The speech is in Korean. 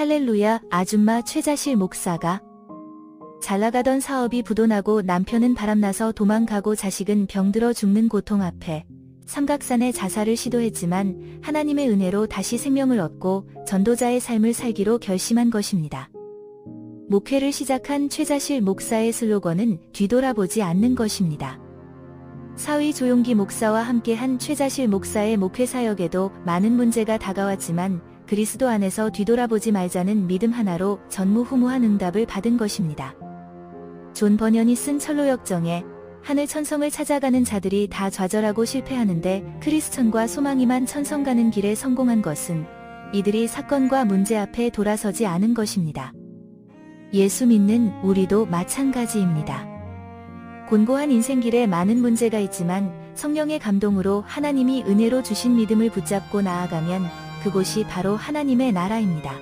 할렐루야 아줌마 최자실 목사가 잘 나가던 사업이 부도나고 남편은 바람나서 도망가고 자식은 병들어 죽는 고통 앞에 삼각산에 자살을 시도했지만 하나님의 은혜로 다시 생명을 얻고 전도자의 삶을 살기로 결심한 것입니다. 목회를 시작한 최자실 목사의 슬로건은 뒤돌아보지 않는 것입니다. 사위 조용기 목사와 함께한 최자실 목사의 목회 사역에도 많은 문제가 다가왔지만 그리스도 안에서 뒤돌아보지 말자는 믿음 하나로 전무후무한 응답을 받은 것입니다. 존 버년이 쓴 철로 역정에 하늘 천성을 찾아가는 자들이 다 좌절하고 실패하는데 크리스천과 소망이만 천성 가는 길에 성공한 것은 이들이 사건과 문제 앞에 돌아서지 않은 것입니다. 예수 믿는 우리도 마찬가지입니다. 곤고한 인생길에 많은 문제가 있지만 성령의 감동으로 하나님이 은혜로 주신 믿음을 붙잡고 나아가면 그곳이 바로 하나님의 나라입니다.